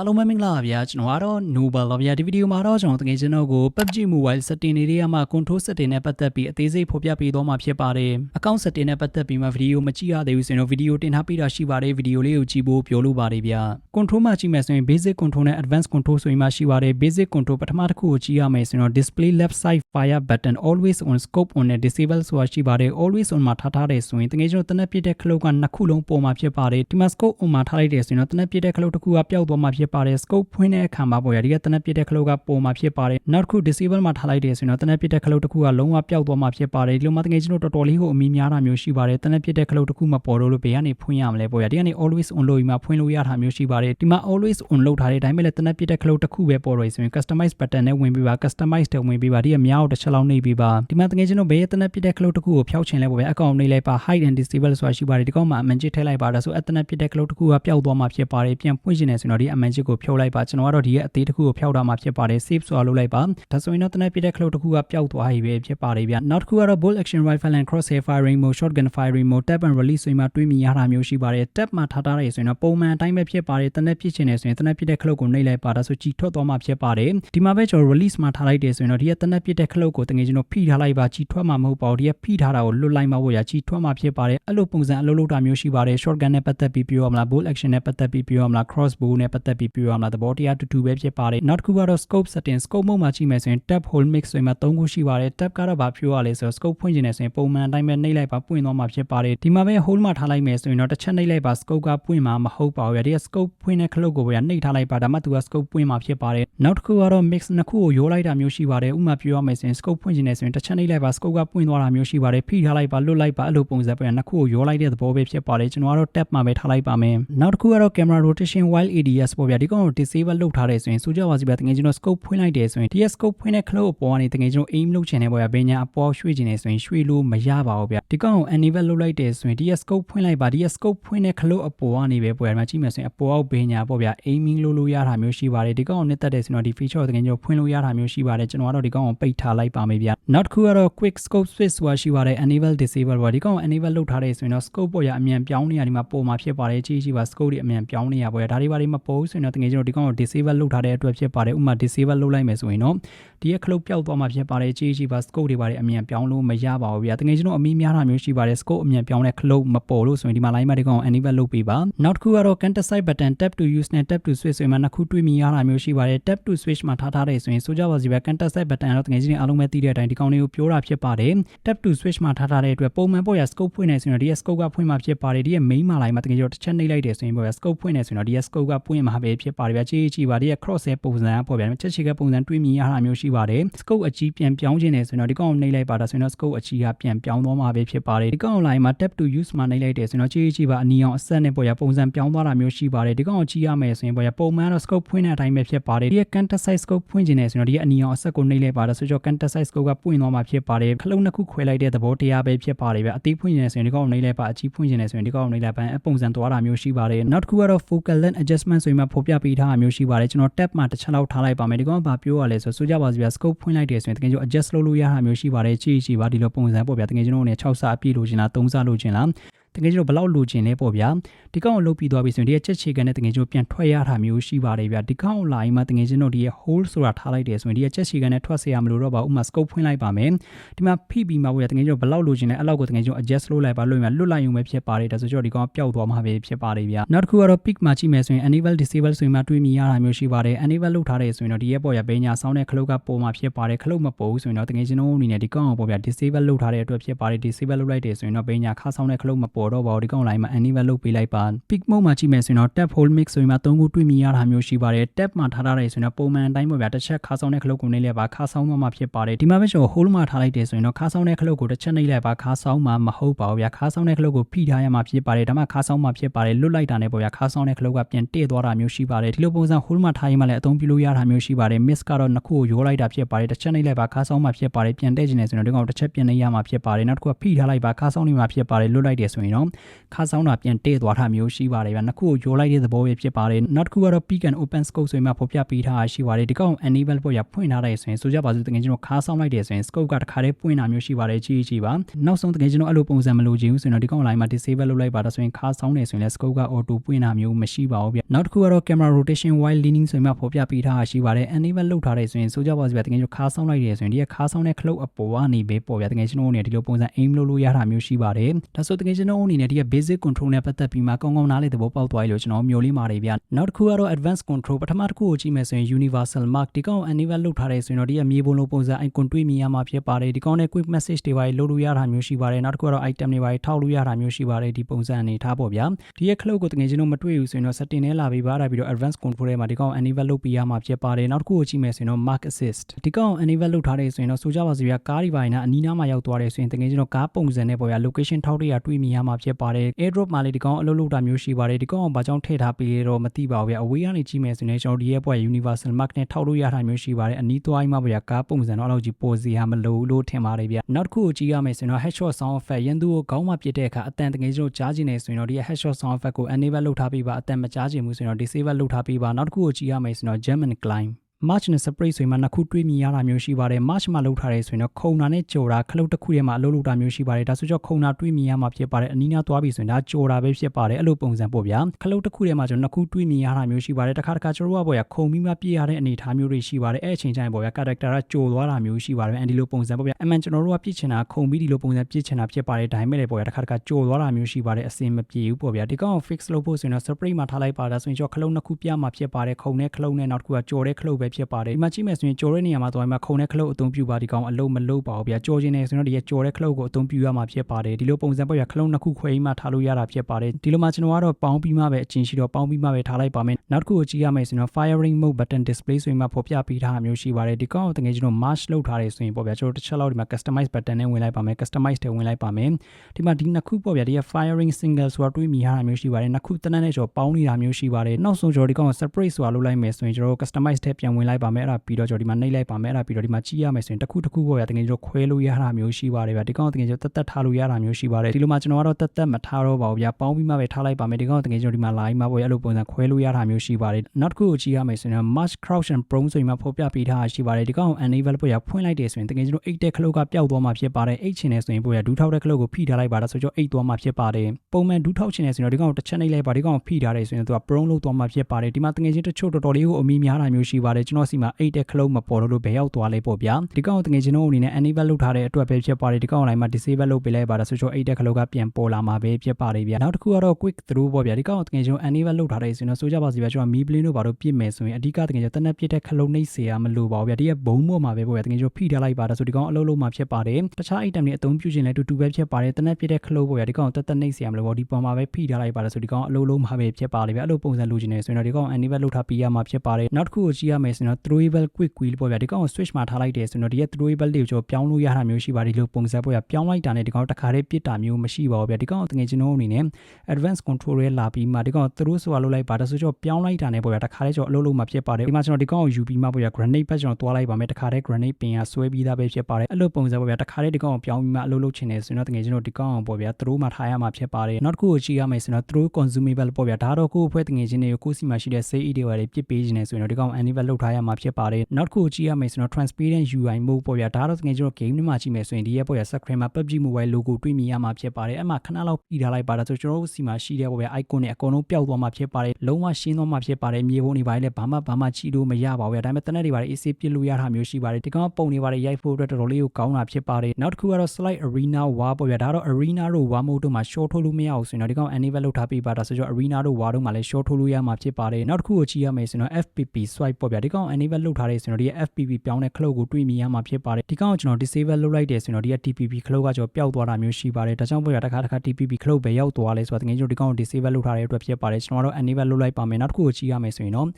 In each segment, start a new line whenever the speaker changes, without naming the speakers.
အားလုံးပဲမင်္ဂလာပါဗျာကျွန်တော်ကတော့ Noble ပါဗျာဒီဗီဒီယိုမှာတော့ကျွန်တော်တကယ်ကျွန်တော်ကို PUBG Mobile setting တွေထဲမှာ control setting နဲ့ပတ်သက်ပြီးအသေးစိတ်ဖော်ပြပေးသွားမှာဖြစ်ပါတယ် account setting နဲ့ပတ်သက်ပြီးမှဗီဒီယိုမကြည့်ရသေးဘူးဆိုရင်တော့ဗီဒီယိုတင်ထားပေးတာရှိပါတယ်ဗီဒီယိုလေးကိုကြည့်ဖို့ပြောလိုပါတယ်ဗျာ control မှာကြည့်မယ်ဆိုရင် basic control နဲ့ advanced control ဆိုရင်မှရှိပါတယ် basic control ပထမတစ်ခုကိုကြည့်ရမယ်ဆိုရင်တော့ display left side fire button always on scope on နဲ့ disable ဆိုတာရှိပါတယ် always on မှာထားထားတယ်ဆိုရင်တကယ်ကျွန်တော်တနက်ပြစ်တဲ့ခလုတ်ကနှစ်ခုလုံးပေါ်မှာဖြစ်ပါတယ်ဒီမှာ scope on မှာထားလိုက်တယ်ဆိုရင်တော့တနက်ပြစ်တဲ့ခလုတ်တစ်ခုကပျောက်သွားမှာဖြစ်ပါတယ် scope ဖွင့်တဲ့အခါမှာပေါ့ရဒီကတနက်ပြစ်တဲ့ခလုတ်ကပေါ်မှာဖြစ်ပါတယ်နောက်တစ်ခု disable မှာထားလိုက်တယ်ဆိုရင်တော့တနက်ပြစ်တဲ့ခလုတ်တစ်ခုကလုံးဝပျောက်သွားမှာဖြစ်ပါတယ်ဒီလိုမှတကယ်ကျွန်တော်တော်တော်လေးကိုအမီများတာမျိုးရှိပါတယ်တနက်ပြစ်တဲ့ခလုတ်တစ်ခုမပေါ်တော့လို့ဘယ်ကနေဖွင့်ရမလဲပေါ့ရဒီကနေ always on လို့ပြီးမှဖွင့်လို့ရတာမျိုးရှိပါတယ်ဒီမှာ always on လုပ်ထားတဲ့အတိုင်းပဲလေတနက်ပြစ်တဲ့ခလုတ်တစ်ခုပဲပေါ်တော့ဆိုရင် customize button နဲ့ဝင်ပြီးပါ customize တဲ့ဝင်ပြီးပါဒီကအများကိုတစ်ချက်လောက်နှိပ်ပြီးပါဒီမှာတကယ်ကျွန်တော်ဘယ်တနက်ပြစ်တဲ့ခလုတ်တစ်ခုကိုဖျောက်ချင်လဲပေါ့ဗျာအကောင်နှိပ်လိုက်ပါ hide and disable ဆိုတာရှိပါတယ်ဒီကောင်မှာအမှန်ချစ်ထည့်လိုက်ပါဒါဆိုအတနက်ပြစ်တဲ့ခလုတ်တစ်ခုကပျောက်သွားမှာဖြစ်ပါတယ်ပြန်ဖွင့်ချင်တယ်ဆိုတော့ဒီအမှန်ချစ်ကိုဖြုတ်လိုက်ပါကျွန်တော်ကတော့ဒီရဲ့အသေးတစ်ခုကိုဖျောက်တာမှာဖြစ်ပါတယ် save ဆိုတာလုပ်လိုက်ပါဒါဆိုရင်တော့တနက်ပြစ်တဲ့ခလုတ်တစ်ခုကပျောက်သွားပြီပဲဖြစ်ပါတယ်ဗျနောက်တစ်ခုကတော့ bolt action rifle and crosshair firing mode shotgun firing mode tap and release ဆိုရင်မှတွေးမိရတာမျိုးရှိပါတယ် tap မှာထားထားရဆိုရင်တော့ပုံမှန်အတိုင်းပဲဖြစ်ပါတယ်တနက်ပြစ်ချင်တယ်ဆိုရင်တနက်ပြစ်တဲ့ခလုတ်ကိုနှိပ်လိုက်ပါဒါဆိုကြည်ထွက်သွားမှာဖြစ်ပါတယ်ဒီမှာပဲကျွန်တော် release မှာထားလိုက်တယ်ဆိုရင်တော့ဒီရဲ့တနက်ပြစ်တဲ့ခလုတ်ကိုတကယ်ကျွန်တော်ဖိထားလိုက်ပါကြည်ထွက်မှာမဟုတ်ပါဘူးဒီရဲ့ဖိထားတာကိုလွတ်လိုက်မှာပေါ့ရကြည်ထွက်မှာဖြစ်ပါတယ်အဲ့လိုပုံစံအလုပ်လုပ်တာမျိုးရှိပါတယ် shotgun နဲ့ပတ်သက်ပြီးပြောရမလား bolt action နဲ့ပတ်သက်ပြီးပြောရမလား crossbow နဲ့ပတ်သက်ပြီးပြောရမလားသဘောတရားတူတူပဲဖြစ်ပါတယ်နောက်တစ်ခုကတော့ scope setting scope mode မှာကြည့်မယ်ဆိုရင် tab hole mix ဆိုရင်မှ၃ခုရှိပါတယ် tab ကတော့ဘာပြောရလဲဆိုတော့ scope ဖွင့်ချင်တယ်ဆိုရင်ပုံမှန်အတိုင်းပဲနှိပ်လိုက်ပါပွင့်သွားမှာဖြစ်ပါတယ်ဒီမှာပဲ hole မှာထားလိုက်မယ်ဆိုရင်တော့တစ်ချက်နှိပ်လိုက်ပါ scope ကပွင့်မှာမဟုတ်ပါဘူးရဒီက scope ဖွင့်တဲ့ခလုတ်ကိုပဲနှိပ်ထားလိုက်ပါဒါမှသူက scope ပွင့်မှာဖြစ်ပါတယ်နောက်တစ်ခုကတော့ mix နှစ်ခုကိုရိုးလိုက်တာမျိုးရှိပါတယ်ဥပမာပြောရမယ်ဆိုရင် scope ဖွင့်ချင်တယ်ဆိုရင်တစ်ချက်နှိပ်လိုက်ပါ scope ကပွင့်သွားတာမျိုးရှိပါတယ်ဖိထားလိုက်ပါလွတ်လိုက်ပါအဲ့လိုပုံစံပဲနှစ်ခုကိုရိုးလိုက်တဲ့သဘောပဲဖြစ်ပါတယ်ကျွန်တော်ကတော့ tab မှာပဲထားလိုက်ပါမယ်နောက်တစ်ခုကတော့ camera rotation while ADS ပေါ့ဗျာဒီကောင်ကို disable လုပ်ထားတယ်ဆိုရင်ဆိုကြပါစို့ဗျာတကယ်ကျွန်တော် scope ဖွင့်လိုက်တယ်ဆိုရင် DS scope ဖွင့်တဲ့ cloud အပေါ်ကနေတကယ်ကျွန်တော် aim လုပ်ချင်တယ်ပေါ့ဗျာဘယ်ညာအပေါ်ရွှေ့ချင်တယ်ဆိုရင်ရွှေ့လို့မရပါဘူးဗျာဒီကောင်ကို enable လုပ်လိုက်တယ်ဆိုရင် DS scope ဖွင့်လိုက်ပါ DS scope ဖွင့်တဲ့ cloud အပေါ်ကနေပဲပေါ့ဗျာဒီမှာကြည့်မယ်ဆိုရင်အပေါ်အောက်ဘယ်ညာပေါ့ဗျာ aiming လုပ်လို့ရတာမျိုးရှိပါတယ်ဒီကောင်ကိုနှစ်သက်တယ်ဆိုတော့ဒီ feature ကိုတကယ်ကျွန်တော်ဖွင့်လို့ရတာမျိုးရှိပါတယ်ကျွန်တော်ကတော့ဒီကောင်ကိုပိတ်ထားလိုက်ပါမယ်ဗျာနောက်တစ်ခုကတော့ quick scope switch ဆိုတာရှိပါတယ် enable disable ပေါ့ဒီကောင်ကို enable လုပ်ထားတယ်ဆိုရင်တော့ scope ပေါ့ဗျာအမြန်ပြောင်းနေရဒီမှာပေါ်မှာဖြစ်ပါတယ်ကြည့်ကြည့်ပါ scope တွေအမြန်ပြောင်းနေရပေါ့ဗျာဒါတွေဘာတွေမပေါ်ဘူးဆိုရင်တော့တကယ်ကျွန်တော်ဒီကောင်ကို disable လုပ်ထားတဲ့အတွက်ဖြစ်ပါတယ်ဥပမာ disable လုပ်လိုက်မယ်ဆိုရင်တော့ဒီရဲ့ခလုတ်ပျောက်သွားမှာဖြစ်ပါတယ်ကြည့်ကြည့်ပါ scope တွေဘာတွေအမြန်ပြောင်းလို့မရပါဘူးဗျာတကယ်ကျွန်တော်အမီးများတာမျိုးရှိပါတယ် scope အမြန်ပြောင်းတဲ့ခလုတ်မပေါ်လို့ဆိုရင်ဒီမှာ line မှာဒီကောင်ကို enable လုပ်ပေးပါနောက်တစ်ခုကတော့ counter side button tap to use နဲ့ tap to switch ဆိုရင်မှနှစ်ခုတွေ့မြင်ရတာမျိုးရှိပါတယ် tap to switch မှာထားထားတယ်ဆိုရင်ဆိုကြပါစီပဲ counter side button တော့တကယ်ချင်းအားလုံးပဲသိတဲ့အတိုင်းဒီကောင်လေးကိုပြောတာဖြစ်ပါတယ် tap to switch မှာထားထားတဲ့အတွက်ပုံမှန်ပေါ့ရ scope ဖွင့်နေဆိုရင်ဒီရဲ့ scope ကဖွင့်မှာဖြစ်ပါတယ်ဒီရဲ့ main မှာ line မှာတကယ်ကျွန်တော်တစ်ချက်နှိပ်လိုက်တယ်ဆိုရင်ပေါ့ရ scope ဖွင့်နေဆိုရင်ဒီရဲ့ scope ကပွင့်မှာပဲဖြစ်ပါတယ်ဗျာကြည့်ကြည့်ပါဒီရဲ့ cross ရဲ့ပုံစံပေါ့ဗျာချက်ချီကပုံစံတွေ့မြင်ရတာမျိုးရှိပါတယ် scope အကြီးပြန်ပြောင်းခြင်းနေဆိုရင်တော့ဒီကောင်ကိုနှိပ်လိုက်ပါဒါဆိုရင်တော့ scope အကြီးကပြန်ပြောင်းသွားမှာပဲဖြစ်ပါတယ်ဒီကောင် line မှာ tap to use မှာနှိပ်လိုက်တယ်ဆိုရင်တော့ကြည့်ကြည့်ပါအနီအောင်အဆက်နဲ့ပေါ့ရပုံစံပြောင်းသွားတာမျိုးရှိပါတယ်ဒီကောင်ကိုကြည့်ရမယ်ဆိုရင်ပေါ့ရပုံမှန်တော့ scope ဖွင့်တဲ့အတိုင်းပဲဖြစ်ပါတယ်ဒီရဲ့ counter size scope ဖွင့်ခြင်းနေဆိုရင်တော့ဒီရဲ့အနီအောင်အဆက်ကိုနှိပ်လိုက်ပါဒါဆိုတော့ counter size scope ကပွင့်သွားမှာဖြစ်ပါတယ်ခလုံးနှစ်ခုခွဲလိုက်တဲ့သဘောတရားပဲဖြစ်ပါတယ်ဗျအသေးဖွင့်ခြင်းနေဆိုရင်ဒီကောင်ကိုနှိပ်လိုက်ပါအကြီးဖွင့်ခြင်းနေဆိုရင်ဒီကောင်ကိုနှိပ်လိုက်ပါအပုံစံသွားတာမျိုးရှိပါတယ်နောက်တစ်ခုကတော့ focal length adjustment ဆိုရင်မှဖော်ပြပေးထားတာမျိုးရှိပါတယ်ကျွန်တော် tab မှာတစ်ချက်လောက်ထားလိုက်ပါမယ်ဒီကောင်ကဘာပြောရလဲဆိုဆိုကြပါစို့ဗျ scope ဖွင့်လိုက်တယ်ဆိုရင်တကယ်ကျ adjust လုပ်လို့ရတာမျိုးရှိပါတယ်ကြည့်ကြည့်ပါဒီလိုပုံစံပေါ့ဗျာတကယ်ကျွန်တော်တို့6ဆအပြည့်လို့ခြင်းလား3ဆလို့ခြင်းလား တကယ်ကျွန်တော်ဘလောက်လိုချင်လဲပေါ့ဗျာဒီကောင်ကိုလုတ်ပြီးသွားပြီဆိုရင်ဒီရဲ့ချက်ချေကန်နဲ့တကယ်ကျွန်တော်ပြန်ထွက်ရတာမျိုးရှိပါတယ်ဗျာဒီကောင်ကိုလာရင်မှတကယ်ကျွန်တော်ဒီရဲ့ hole ဆိုတာထားလိုက်တယ်ဆိုရင်ဒီရဲ့ချက်ချေကန်နဲ့ထွက်เสียရမလို့တော့ပါဥမာ scope ဖွင့်လိုက်ပါမယ်ဒီမှာဖိပြီးမှပေါ့ဗျာတကယ်ကျွန်တော်ဘလောက်လိုချင်လဲအဲ့လောက်ကိုတကယ်ကျွန်တော် adjust လုပ်လိုက်ပါလို့မှလွတ်လိုက်ရုံပဲဖြစ်ပါတယ်ဒါဆိုကျွန်တော်ဒီကောင်ပျောက်သွားမှာပဲဖြစ်ပါတယ်ဗျာနောက်တစ်ခုကတော့ pick မှာကြည့်မယ်ဆိုရင် enable disable ဆိုရင်မှတွေးမိရတာမျိုးရှိပါတယ် enable လုပ်ထားတယ်ဆိုရင်တော့ဒီရဲ့ပေါ့ဗျာဘယ်ညာဆောင်းတဲ့ခလုတ်ကပေါ်မှာဖြစ်ပါတယ်ခလုတ်မပေါ်ဘူးဆိုရင်တော့တကယ်ကျွန်တော်အနေနဲ့ဒီကောင်ကိုပေါ့ဗျာ disable လုပ်ထားတဲ့အတွက်ဖြစ်ပါတယ် disable လုပ်လိုက်တယ်ဆိုရင်တော့ဘယ်ညာခါဆောင်းတဲ့ခလုတ်မပေါ် တော့ပါဘူးဒီကောင် line မှာ enable လုပ်ပေးလိုက်ပါ pick mode မှာကြည့်မယ်ဆိုရင်တော့ tab hold mix ဆိုရင်မှသုံးခုတွေ့မြင်ရတာမျိုးရှိပါတယ် tab မှာထားထားတယ်ဆိုရင်တော့ပုံမှန်အတိုင်းပေါ့ဗျာတစ်ချက်ခါဆောင်တဲ့ခလုတ်ကိုနှိပ်လိုက်ပါခါဆောင်မှဖြစ်ပါတယ်ဒီမှာပဲကျွန်တော် hold မှာထားလိုက်တယ်ဆိုရင်တော့ခါဆောင်တဲ့ခလုတ်ကိုတစ်ချက်နှိပ်လိုက်ပါခါဆောင်မှမဟုတ်ပါဘူးဗျာခါဆောင်တဲ့ခလုတ်ကိုဖိထားရမှာဖြစ်ပါတယ်ဒါမှခါဆောင်မှဖြစ်ပါတယ်လွတ်လိုက်တာနဲ့ပေါ့ဗျာခါဆောင်တဲ့ခလုတ်ကပြန်တည့်သွားတာမျိုးရှိပါတယ်ဒီလိုပုံစံ hold မှာထားရင်မှလည်းအသုံးပြုလို့ရတာမျိုးရှိပါတယ် miss ကတော့နှစ်ခုကိုရိုးလိုက်တာဖြစ်ပါတယ်တစ်ချက်နှိပ်လိုက်ပါခါဆောင်မှဖြစ်ပါတယ်ပြန်တည့်ခြင်းနဲ့ဆိုရင်တော့ဒီကောင်တစ်ချက်ပြန်နှိပ်ရမှာဖြစ်ပါတယ်နောက်တစ်ခုကဖိထားလိုက်ပါခါဆောင်နေမှာဖြစ်ပါတယ်လွတ်လိုက်တယ်ဆိုရင်တော့တော့ခါဆောင်တာပြန်တည့်သွားတာမျိုးရှိပါတယ်ဗျနှစ်ခုကိုရိုးလိုက်တဲ့သဘောပဲဖြစ်ပါတယ်နောက်တစ်ခုကတော့ peak and open scope ဆိုရင်မှဖော်ပြပေးထားတာရှိပါတယ်ဒီကောင် enable ပေါ်ရဖွင့်ထားတယ်ဆိုရင်ဆိုကြပါစို့တကယ်ကျွန်တော်ခါဆောင်လိုက်တယ်ဆိုရင် scope ကတခါတည်းပွင့်တာမျိုးရှိပါတယ်ကြီးကြီးပါနောက်ဆုံးတကယ်ကျွန်တော်အဲ့လိုပုံစံမလိုချင်ဘူးဆိုရင်တော့ဒီကောင် line မှာ disable လုပ်လိုက်ပါတော့ဆိုရင်ခါဆောင်တယ်ဆိုရင်လည်း scope က auto ပွင့်တာမျိုးမရှိပါဘူးဗျနောက်တစ်ခုကတော့ camera rotation while leaning ဆိုရင်မှဖော်ပြပေးထားတာရှိပါတယ် enable လုပ်ထားတယ်ဆိုရင်ဆိုကြပါစို့ဗျတကယ်ကျွန်တော်ခါဆောင်လိုက်တယ်ဆိုရင်ဒီကခါဆောင်တဲ့ cloud အပေါ်ကနေပဲပေါ်ဗျတကယ်ကျွန်တော်အနေနဲ့ဒီလိုပုံစံ aim လုပ်လို့ရတာမျိုးရှိပါတယ်ဒါဆိုတကယ်ကျွန်တော်အနေနဲ့ဒီက basic control နဲ့ပတ်သက်ပြီးမှကောင်းကောင်းနားလည်သဘောပေါက်သွားပြီလို့ကျွန်တော်မျိုးလေးပါတယ်ဗျနောက်တစ်ခုကတော့ advanced control ပထမတစ်ခုကိုကြည့်မယ်ဆိုရင် universal mark ဒီကောင် enable လုပ်ထားတယ်ဆိုရင်တော့ဒီကမြေပုံလိုပုံစံ icon တွေ့မြင်ရမှာဖြစ်ပါတယ်ဒီကောင်နဲ့ quick message တွေပါလို့လို့ရတာမျိုးရှိပါတယ်နောက်တစ်ခုကတော့ item တွေပါထောက်လို့ရတာမျိုးရှိပါတယ်ဒီပုံစံအနေထားပေါ့ဗျာဒီရဲ့ cloud ကိုတကယ်ကျွန်တော်မတွေ့ဘူးဆိုရင်တော့ setting ထဲလာပြီးပါတာပြီးတော့ advanced control ထဲမှာဒီကောင် enable လုပ်ပြရမှာဖြစ်ပါတယ်နောက်တစ်ခုကိုကြည့်မယ်ဆိုရင်တော့ mark assist ဒီကောင် enable လုပ်ထားတယ်ဆိုရင်တော့ဆိုကြပါစို့ဗျာကားဒီပိုင်းနာအနီးနားမှာရောက်သွားတယ်ဆိုရင်တကယ်ကျွန်တော်ကားပုံစံနဲ့ပေါ့ဗျာ location ထောက်တွေရတွေ့မြင်ရမှာဖြစ်ပါတယ် airdrop မှာလေဒီကောင်အလုပ်လုပ်တာမျိုးရှိပါတယ်ဒီကောင်ကဘာကြောင့်ထည့်ထားပေးတော့မသိပါဘူးဗျာအဝေးကနေကြည့်မယ်ဆိုရင်ကျွန်တော်ဒီရဲ့ပေါ့ universal mark နဲ့ထောက်လို့ရတာမျိုးရှိပါတယ်အနီးသွားမှပေါ့ဗျာကားပုံစံတော့အဲ့လိုကြီးပေါ်စီဟာမလို့လို့ထင်ပါတယ်ဗျာနောက်တစ်ခုကိုကြည့်ရမယ်ဆိုရင်တော့ headshot sound effect ရန်သူကိုခေါင်းမှာပစ်တဲ့အခါအတန်တကယ်ကျွန်တော်ကြားကျင်နေဆိုရင်တော့ဒီ headshot sound effect ကို enable လုပ်ထားပေးပါအတန်မကြားကျင်ဘူးဆိုရင်တော့ disable လုပ်ထားပေးပါနောက်တစ်ခုကိုကြည့်ရမယ်ဆိုရင်တော့ German climb March နဲ့ spray ဆိုရင်မှနှစ်ခုတွေးမြင်ရတာမျိုးရှိပါတယ် March မှာလောက်ထားတယ်ဆိုရင်တော့ခုံနာနဲ့ကြော်တာခလုတ်တစ်ခုထဲမှာအလုပ်လုပ်တာမျိုးရှိပါတယ်ဒါဆိုကြောင့်ခုံနာတွေးမြင်ရမှာဖြစ်ပါတယ်အနီးနားသွားပြီဆိုရင်ဒါကြော်တာပဲဖြစ်ပါတယ်အဲ့လိုပုံစံပေါ့ဗျာခလုတ်တစ်ခုထဲမှာကျွန်တော်နှစ်ခုတွေးမြင်ရတာမျိုးရှိပါတယ်တစ်ခါတစ်ခါကျွန်တော်တို့ကပေါ့ဗျာခုံပြီးမှပြေးရတဲ့အနေအထားမျိုးတွေရှိပါတယ်အဲ့အချိန်ကျရင်ပေါ့ဗျာ character ကကြော်သွားတာမျိုးရှိပါတယ်အန်ဒီလိုပုံစံပေါ့ဗျာအမှန်ကျွန်တော်တို့ကပြစ်ချင်တာခုံပြီးဒီလိုပုံစံပြစ်ချင်တာဖြစ်ပါတယ်ဒါပေမဲ့လည်းပေါ့ဗျာတစ်ခါတစ်ခါကြော်သွားတာမျိုးရှိပါတယ်အစင်မပြေဘူးပေါ့ဗျာဒီကောင် fix လုပ်ဖို့ဆိုရင်တော့ spray မှာထားလိုက်ပါဒါဆိုရင်ကျွန်တော်ခလုတ်နှစ်ခုပြမှာဖြစ်ပါတယ်ခုံနဲ့ခလုတ်နဲ့နောက်တစ်ခုကကြော်တဲ့ခလုတ်ပဲဖြစ်ပါတယ်ဒီမှာကြည့်မယ်ဆိုရင်ကြော်တဲ့နေရာမှာသွားမှာခုံတဲ့ခလုတ်အသုံးပြုပါဒီကောင်အလုံးမလုံးပါဘူးဗျာကြော်ခြင်းနေဆိုရင်တော့ဒီကကြော်တဲ့ခလုတ်ကိုအသုံးပြုရမှာဖြစ်ပါတယ်ဒီလိုပုံစံပေါ့ဗျာခလုတ်နှစ်ခုခွဲပြီးမှထားလို့ရတာဖြစ်ပါတယ်ဒီလိုမှကျွန်တော်ကတော့ပေါင်းပြီးမှပဲအချင်းရှိတော့ပေါင်းပြီးမှပဲထားလိုက်ပါမယ်နောက်တစ်ခုကိုကြည့်ရမယ်ဆိုရင်တော့ firing mode button display ဆိုရင်မှဖော်ပြပေးထားတာမျိုးရှိပါတယ်ဒီကောင်ကိုတကယ်ကျွန်တော် march လုပ်ထားတယ်ဆိုရင်ပေါ့ဗျာကျွန်တော်တစ်ချက်လောက်ဒီမှာ customize button နဲ့ဝင်လိုက်ပါမယ် customize ထဲဝင်လိုက်ပါမယ်ဒီမှာဒီနှစ်ခုပေါ့ဗျာဒီက firing single ဆိုတာတွေးမိရတာမျိုးရှိပါတယ်နှစ်ခုတနက်နဲ့ကျွန်တော်ပေါင်းနေတာမျိုးရှိပါတယ်နောက်ဆုံးကျွန်တော်ဒီကောင်ကို separate ဆိုတာလုပ်လိုက်မယ်ဆိုရင်ကျွန်တော် customize ထဲပြန်ဝင်လိုက်ပါမယ်အဲ့ဒါပြီးတော့ကျွန်တော်ဒီမှာနှိပ်လိုက်ပါမယ်အဲ့ဒါပြီးတော့ဒီမှာကြည့်ရမယ်ဆိုရင်တစ်ခုတစ်ခုပေါ့ဗျာတကယ်ကျွန်တော်ခွဲလို့ရတာမျိုးရှိပါတယ်ဗျာဒီကောင်တကယ်ကျွန်တော်တက်တက်ထားလို့ရတာမျိုးရှိပါတယ်ဒီလိုမှကျွန်တော်ကတော့တက်တက်မထားတော့ပါဘူးဗျာပေါင်းပြီးမှပဲထားလိုက်ပါမယ်ဒီကောင်တကယ်ကျွန်တော်ဒီမှာ live မှာပေါ့ဗျာအဲ့လိုပုံစံခွဲလို့ရတာမျိုးရှိပါတယ်နောက်တစ်ခုကိုကြည့်ရမယ်ဆိုရင် match crouch and prone ဆိုရင်မှဖော်ပြပေးထားရှိပါတယ်ဒီကောင် enable ပေါ့ဗျာဖွင့်လိုက်တယ်ဆိုရင်တကယ်ကျွန်တော်8တဲ့ခလုတ်ကပျောက်သွားမှာဖြစ်ပါတယ်8ချင်နေဆိုရင်ပေါ့ဗျာဒူးထောက်တဲ့ခလုတ်ကိုဖိထားလိုက်ပါတော့ဆိုတော့8သွားမှာဖြစ်ပါတယ်ပုံမှန်ဒူးထောက်ချင်နေဆိုရင်တော့ဒီကောင်တစ်ချက်နှိပ်လိုက်ပါဒီကောင်ဖိထားတယ်ဆိုရင်သူက prone လို့သွားမှာဖြစ်ပါတယ်ဒီမှာတကယ်ချင်းတချို့တော်တော်လေးကိုအမီများတာမျိုးရှိပါတယ်ကျွန်တော်စီမှာ8တဲ့ခလုတ်မပေါ်တော့လို့ဘယ်ရောက်သွားလဲပေါ့ဗျာဒီကောင်တကယ်ကျွန်တော်အနေနဲ့ enable လုပ်ထားတဲ့အတွက်ပဲဖြစ်ပါတယ်ဒီကောင် online မှာ disable လုပ်ပေးလိုက်ပါတော့ဆိုတော့8တဲ့ခလုတ်ကပြန်ပေါ်လာမှာပဲဖြစ်ပါတယ်ဗျာနောက်တစ်ခုကတော့ quick through ပေါ့ဗျာဒီကောင်တကယ်ကျွန်တော် enable လုပ်ထားတယ်ဆိုရင်တော့ဆိုကြပါစီဗျာကျွန်တော် mi plane တို့ဘာလို့ပြစ်မယ်ဆိုရင်အဓိကတကယ်ကျွန်တော်တနက်ပြစ်တဲ့ခလုတ်နှိပ်เสียမလို့ပါဘူးဗျာဒီကဘုံပေါ်မှာပဲပေါ့ဗျာတကယ်ကျွန်တော်ဖိထားလိုက်ပါတော့ဆိုဒီကောင်အလုပ်လုပ်မှာဖြစ်ပါတယ်တခြား item တွေအသုံးပြုခြင်းလည်းတူတူပဲဖြစ်ပါတယ်တနက်ပြစ်တဲ့ခလုတ်ပေါ့ဗျာဒီကောင်တက်တက်နှိပ်เสียမလို့ပေါ့ဒီပေါ်မှာပဲဖိထားလိုက်ပါတော့ဆိုဒီကောင်အလုပ်လုပ်မှာပဲဖြစ်ပါလေဗျာအဲ့လိုပုံစံလိုချင်နေဆိုရင်တော့ဒီကောင် enable လုပ်ထားပြီးရမှာဖြစ်ပါတယ်နောက်တစ်ခုကိုကြည့်ရမယ် ဆိုရင်တော့ throwable quick wheel ပေါ့ဗျာဒီကောင်ကို switch မှာထားလိုက်တယ်ဆိုရင်တော့ဒီရဲ့ throwable တွေကိုကျွန်တော်ပြောင်းလို့ရတာမျိုးရှိပါတယ်ဒီလိုပုံစံပေါ့ဗျာပြောင်းလိုက်တာနဲ့ဒီကောင်တခါတည်းပြစ်တာမျိုးမရှိပါဘူးဗျာဒီကောင်တကယ်ကျွန်တော်အနေနဲ့ advanced control ရဲလာပြီးမှဒီကောင် throw ဆိုတာလုပ်လိုက်ပါဒါဆိုကျွန်တော်ပြောင်းလိုက်တာနဲ့ပေါ့ဗျာတခါတည်းကျွန်တော်အလုပ်လုပ်မှာဖြစ်ပါတယ်ဒီမှာကျွန်တော်ဒီကောင်ကိုယူပြီးမှပေါ့ဗျာ grenade ဘက်ကျွန်တော်တွားလိုက်ပါမယ်တခါတည်း grenade ပင်ကဆွဲပြီးသားပဲဖြစ်ပါတယ်အဲ့လိုပုံစံပေါ့ဗျာတခါတည်းဒီကောင်ကိုပြောင်းပြီးမှအလုပ်လုပ်ချင်တယ်ဆိုရင်တော့တကယ်ကျွန်တော်ဒီကောင်ကိုပေါ့ဗျာ throw မှာထားရမှာဖြစ်ပါတယ်နောက်တစ်ခုကိုကြည့်ရမယ်ဆိုရင်တော့ throw consumable ပေါ့ဗျာဒါတော့ကိုယ့်အဖွဲ့တကယ်ချင်းတွေကိုကိုယ့်စီမှာရှိတဲ့ save တွေတွေပြစ်ပေးခြင်းနဲ့ဆိုရင်တော့ဒီကောင် enable လုပ်ထားရမှာဖြစ်ပါတယ်နောက်တစ်ခုကိုကြည့်ရမယ်ဆိုရင်တော့ transparent UI mode ပေါ့ဗျာဒါတော့တကယ်ကျွန်တော် game ထဲမှာကြည့်မယ်ဆိုရင်ဒီရဲ့ပေါ့ဗျာ screen မှာ PUBG Mobile logo တွေ့မြင်ရမှာဖြစ်ပါတယ်အဲ့မှာခဏလောက်ပြီးထားလိုက်ပါတော့ဆိုကျွန်တော်တို့စီမှာရှိတဲ့ပေါ့ဗျာ icon တွေအကုန်လုံးပျောက်သွားမှာဖြစ်ပါတယ်လုံးဝရှင်းသွားမှာဖြစ်ပါတယ်မြေပုံတွေပါလေဘာမှဘာမှကြည့်လို့မရပါဘူးဗျာဒါပေမဲ့တနက်တွေပါလေ AC ပြစ်လို့ရတာမျိုးရှိပါတယ်ဒီကောင်ပုံတွေပါလေရိုက်ဖို့အတွက်တော်တော်လေးကိုကောင်းတာဖြစ်ပါတယ်နောက်တစ်ခုကတော့ slide arena war ပေါ့ဗျာဒါတော့ arena တို့ war mode တို့မှာ short ထုတ်လို့မရအောင်ဆိုရင်တော့ဒီကောင် enable လုပ်ထားပေးပါတော့ဆိုတော့ arena တို့ war တို့မှာလည်း short ထုတ်လို့ရမှာဖြစ်ပါတယ်နောက်တစ်ခုကိုကြည့်ရမယ်ဆိုရင်တော့ FPP swipe ပေါ့ဗျာဒီကောင် enable လုပ်ထားတယ်ဆိုရင်တော့ဒီ FPP ပြောင်းတဲ့ cloud ကိုတွေ့မြင်ရမှာဖြစ်ပါတယ်ဒီကောင်ကိုကျွန်တော် disable လုပ်လိုက်တယ်ဆိုရင်တော့ဒီ TPP cloud ကကျွန်တော်ပျောက်သွားတာမျိုးရှိပါတယ်ဒါကြောင့်ပေါ့ဗျာတစ်ခါတစ်ခါ TPP cloud ပဲရောက်သွားလဲဆိုတော့တကယ်ကျွန်တော်ဒီကောင်ကို disable လုပ်ထားတဲ့အတွက်ဖြစ်ပါတယ်ကျွန်တော်ကတော့ enable လုပ်လိုက်ပါမယ်နောက်တစ်ခုကိုကြည့်ရမယ်ဆိုရင်တော့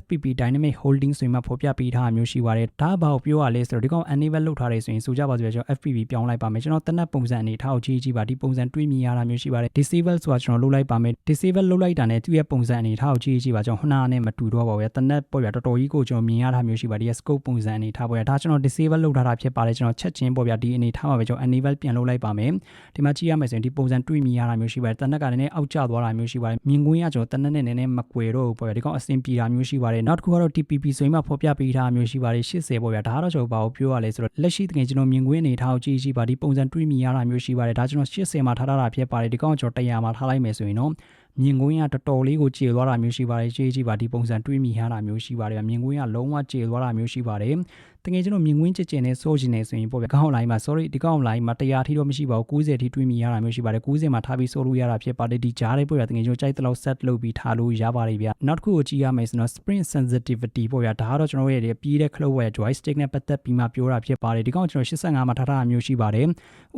FPP Dynamic Holding ဆိုပြီးမှဖော်ပြပေးထားတာမျိုးရှိပါတယ်ဒါကဘာကိုပြောရလဲဆိုတော့ဒီကောင် enable လုပ်ထားတယ်ဆိုရင်ဆိုကြပါစို့ကျွန်တော် FPP ပြောင်းလိုက်ပါမယ်ကျွန်တော်တနက်ပုံစံအနေထားကိုကြည့်ကြည့်ပါဒီပုံစံတွေးမြင်ရတာမျိုးရှိပါတယ် disable ဆိုတာကျွန်တော်လုပ်လိုက်ပါမယ် disable လုပ်လိုက်တာနဲ့သူ့ရဲ့ပုံစံအနေထားကိုကြည့်ကြည့်ပါကျွန်တော်ခုနကနဲ့မတူတော့ပါဘူးတနက်ပေါ့ဗျာတော်တော်ကြီးကိုကျွန်တော်မြင်ရတာမျိုးရှိပါတယ်ဒီ scope ပုံစံအနေထားပေါ့ဗျာဒါကျွန်တော် disable လုပ်ထားတာဖြစ်ပါတယ်ကျွန်တော်ချက်ချင်းပေါ့ဗျာဒီအနေထားမှာပဲကျွန်တော် enable ပြန်လုပ်လိုက်ပါမယ်ဒီမှာကြည့်ရမယ်ဆိုရင်ဒီပုံစံတွေးမြင်ရတာမျိုးရှိပါတယ်တနက်ကလည်းအောက်ကျသွားတာမျိုးရှိပါတယ်မြင်ကွင်းကကျွန်တော်တနက်နဲ့နည်းနည်းမကွယ်တော့ဘူးပေါ့ဗျာဒီကောင်အဆင်ပြေတာမျိုးရှိပါတယ်နောက်တစ်ခုကတော့ TPP ဆိုရင်မှဖော်ပြပေးထားမျိုးရှိပါတယ်80ပေါ့ဗျာဒါကတော့ကျွန်တော်ဘာကိုပြောရလဲဆိုတော့လက်ရှိတကယ်ကျွန်တော်မြင်ကွင်းအနေထားကိုကြည့်ကြည့်ပါဒီပုံစံတွေးမြင်ရတာမျိုးရှိပါတယ်ဒါကျွန်တော်80မှာထားထားတာဖြစ်ပါတယ်ဒီကောင်ကျွန်တော်100မှာထားလိုက်မယ်ဆိုရင်တော့မြင်ကွင်းကတော်တော်လေးကိုကျေသွားတာမျိုးရှိပါတယ်ကြည့်ကြည့်ပါဒီပုံစံတွေးမိရတာမျိုးရှိပါတယ်မြင်ကွင်းကလုံးဝကျေသွားတာမျိုးရှိပါတယ် တကယ်ကျွန်တော်မြင်ကွင်းကြည့်ကျင်နေစိုးကျင်နေဆိုရင်ပေါ့ဗျာကောင်းလိုင်းမှာ sorry ဒီကောင်းလိုင်းမှာ100ထိတော့မရှိပါဘူး90ထိတွေးမိရတာမျိုးရှိပါတယ်90မှာထားပြီးစိုးလို့ရတာဖြစ်ပါတယ်ဒီကြားလေးပေါ့ဗျာတကယ်ကျွန်တော်ကြိုက်တဲ့လောက် set လုပ်ပြီးထားလို့ရပါတယ်ဗျာနောက်တစ်ခုကိုကြည့်ရမယ်ဆိုတော့ sprint sensitivity ပေါ့ဗျာဒါကတော့ကျွန်တော်ရဲ့ပြီးတဲ့ cloud wire joystick နဲ့ပတ်သက်ပြီးမှပြောတာဖြစ်ပါတယ်ဒီကောင်ကျွန်တော်85မှာထားထားတာမျိုးရှိပါတယ်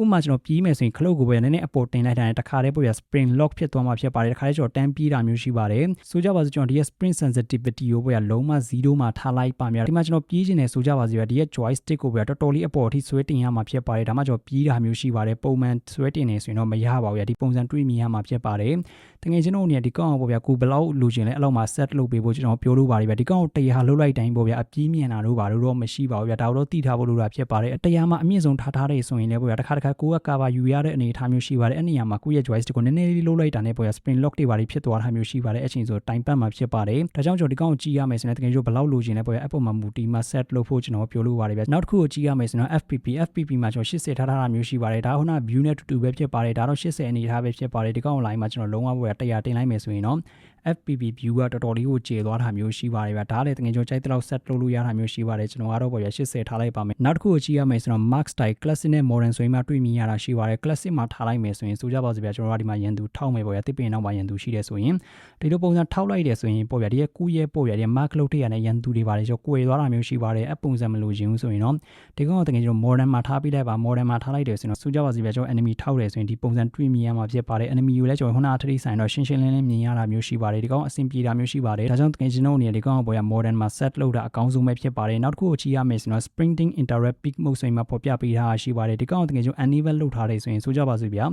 ဥပမာကျွန်တော်ပြီးမယ်ဆိုရင် cloud ကိုပဲနည်းနည်းအပေါ်တင်လိုက်တာနဲ့တခါတည်းပေါ့ဗျာ spring lock ဖြစ်သွားမှာဖြစ်ပါတယ်တခါတည်းကျွန်တော်တန်းပြီးတာမျိုးရှိပါတယ်ဆိုကြပါစို့ကျွန်တော်ဒီရဲ့ sprint sensitivity ကိုပေါ့ဗျာလုံးဝ0မှာထားလိုက်ပါများဒီမှာကျွန်တော်ပြီးခြင်းနဲ့ဆိုကြပါစို့ဗျာဒီရဲ့ joystick ကိုဗျာတော်တော်လေးအပေါ်ထိဆွဲတင်ရမှာဖြစ်ပါတယ်ဒါမှကျွန်တော်ပြီးတာမျိုးရှိပါတယ်ပုံမှန်ဆွဲတင်နေဆိုရင်တော့မရပါဘူးဗျာဒီပုံစံတွေးမြင်ရမှာဖြစ်ပါတယ်တကယ်ကျွန်တော်တို့နေဒီကောင်ပေါ့ဗျာကိုဘယ်လောက်လူချင်လဲအဲ့လောက်မှာ set လုပ်ပေးဖို့ကျွန်တော်ပြောလို့ပါတယ်ဗျာဒီကောင်တရားလှုပ်လိုက်တိုင်းပေါ့ဗျာအပြင်းမြင်တာတို့ဘာလို့တော့မရှိပါဘူးဗျာဒါတော့တိထားဖို့လိုတာဖြစ်ပါတယ်တရားမှာအမြင့်ဆုံးထားထားတဲ့ဆိုရင်လည်းပေါ့ဗျာတစ်ခါတစ်ခါကိုကကာဘာယူရတဲ့အနေအထားမျိုးရှိပါတယ်အဲ့နေရာမှာကိုယ့်ရဲ့ joystick ကိုနည်းနည်းလေးလှုပ်လိုက်တာနဲ့ပေါ့ဗျာ spring lock တွေဘာတွေဖြစ်သွားတာမျိုးရှိပါတယ်အချိန်ဆိုတိုင်ပတ်မှာဖြစ်ပါတယ်ဒါကြောင့်ကျွန်တော်ဒီကောင်ကိုကြည့်ရမယ်ဆိုရင်တကယ်လို့ဘယ်လောက်လိုချင်လဲပေါ့ဗျာအပေါ်မှာမူတီမှာ set လုပ်ဖို့ကျွန်တော်ပြောလို့ပါတယ်ဗျာနောက်တစ်ခုကိုကြည့်ရမယ်ဆိုရင် FPP FPP မှာကျွန်တော်80ထားထားတာမျိုးရှိပါတယ်ဒါခုန view နဲ့တူတူပဲဖြစ်ပါတယ်ဒါတော့80အနေထားပဲဖြစ်ပါတယ်ဒီကောင် line မှာကျွန်တော်လုံးဝပေါ့ဗျာ100တင်လိုက်မယ်ဆိုရင်တော့ FPP view ကတော်တော်လေးကိုကျေသွားတာမျိုးရှိပါတယ်ဗျာဒါလည်းတကယ်ကျွန်တော်ကြိုက်တဲ့လောက် set လုပ်လို့ရတာမျိုးရှိပါတယ်ကျွန်တော်ကတော့ပေါ့ဗျာ80ထားလိုက်ပါမယ်နောက်တစ်ခုကိုကြည့်ရမယ်ဆိုတော့ mark style classic နဲ့ modern ဆိုရင်မှတွေ့မြင်ရတာရှိပါတယ် classic မှာထားလိုက်မယ်ဆိုရင်ဆိုကြပါစို့ဗျာကျွန်တော်တို့ဒီမှာရန်သူထောက်မယ်ပေါ့ဗျာတစ်ပင်နောက်မှာရန်သူရှိတယ်ဆိုရင်ဒီလိုပုံစံထောက်လိုက်တယ်ဆိုရင်ပေါ့ဗျာဒီရဲ့ကူးရဲပေါ့ဗျာဒီ mark လုပ်တဲ့ရတဲ့ရန်သူတွေပါတယ်ကျွန်တော်ကိုယ်သွားတာမျိုးရှိပါတယ်အပုံစံမလို့ခြင်းဆိုရင်တော့ဒီကောင်ကတကယ်ကျွန်တော် modern မှာထားပေးလိုက်ပါ modern မှာထားလိုက်တယ်ဆိုရင်တော့ဆိုကြပါစို့ဗျာကျွန်တော် enemy ထောက်တယ်ဆိုရင်ဒီပုံစံတွေ့မြင်ရမှာဖြစ်ပါတယ် enemy ကိုလည်းကျွန်တော်ခုနအထရိဆိုင်တော့ရှင်းရှင်းလင်းလင်းမြင်ရတာမျိုးရှိပါတယ်ဒီကောင်အဆင်ပြေတာမျိုးရှိပါတယ်ဒါကြောင့်တကယ်ကျွန်တော်အနေနဲ့ဒီကောင်ကပေါ်ရ modern မှာ set လုပ်တာအကောင်းဆုံးပဲဖြစ်ပါတယ်နောက်တစ်ခုကိုကြည့်ရမယ်ဆိုတော့ sprinting interrupt peak mode ဆိုရင်မှပေါ်ပြပေးထားရှိပါတယ်ဒီကောင်ကတကယ်ကျွန်တော် enable လုပ်ထားတယ်ဆိုရင်ဆိုကြပါစို့ဗျာ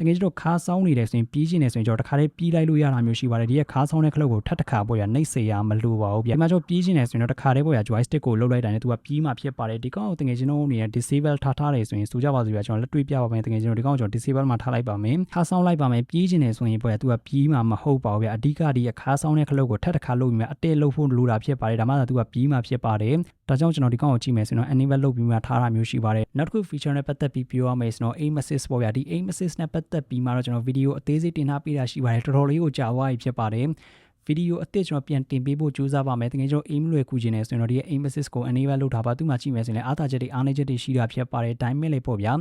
တကယ်ကျွန်တော်ခါဆောင်းနေတယ်ဆိုရင်ပြီးချင်းနေဆိုရင်ကျွန်တော်တခါလေးပြီးလိုက်လို့ရတာမျိုးရှိပါတယ်ဒီကခါဆောင်းတဲ့ခလုတ်ကိုထပ်တစ်ခါပေါ်ရနှိပ်စေရမလိုပါဘူးဗျာဒီမှာကျွန်တော်ပြီးချင်းနေဆိုရင်တော့တခါလေးပေါ်ရ joystick ကိုလှုပ်လိုက်တာနဲ့သူကပြီးမှဖြစ်ပါတယ်ဒီကောင်ကိုတကယ်ကျွန်တော်အနေနဲ့ disable ထားထားတယ်ဆိုရင်ဆိုကြပါစို့ဗျာကျွန်တော်လက်တွေ့ပြပါမယ်တကယ်ကျွန်တော်ဒီကောင်ကိုကျွန်တော် disable မှာထားလိုက်ပါမယ်ခါဆောင်းလိုက်ပါမယ်ပြီးချင်းနေဆိုရင်ပေါ်ရသူကပြီးမှမဟုတ်ပါဘူးဗျာအဓိကဒီကခါဆောင်းတဲ့ခလုတ်ကိုထပ်တစ်ခါလှုပ်ပြီးမှအတဲလှုပ်ဖို့လိုတာဖြစ်ပါတယ်ဒါမှသာသူကပြီးမှဖြစ်ပါတယ်ဒါကြောင့်ကျွန်တော်ဒီကောင်ကိုကြည့်မယ်ဆိုတော့ enable လုပ်ပြီးမှထားတာမျိုးရှိပါတယ်နောက်တစ်ခု feature နဲ့ပတ်သက်ပြီးပြောရမယ်ဆိုတော့ aim assist ပေါ့ဗျာဒီ aim assist နဲ့ပတ်သက်ပြီးမှတော့ကျွန်တော်ဗီဒီယိုအသေးစိတ်တင်ထားပေးတာရှိပါတယ်တော်တော်လေးကိုကြာသွားပြီဖြစ်ပါတယ်ဗီဒီယိုအသစ်ကျွန်တော်ပြန်တင်ပေးဖို့ကြိုးစားပါမယ်တကယ်ကျွန်တော် aim လွယ်ကူခြင်းနဲ့ဆိုရင်တော့ဒီရဲ့ aim assist ကို enable လုပ်ထားပါသူ့မှာကြည့်မယ်ဆိုရင်လည်းအားသာချက်တွေအားနည်းချက်တွေရှိတာဖြစ်ပါတယ်ဒါပေမဲ့လေပေါ့ဗျာ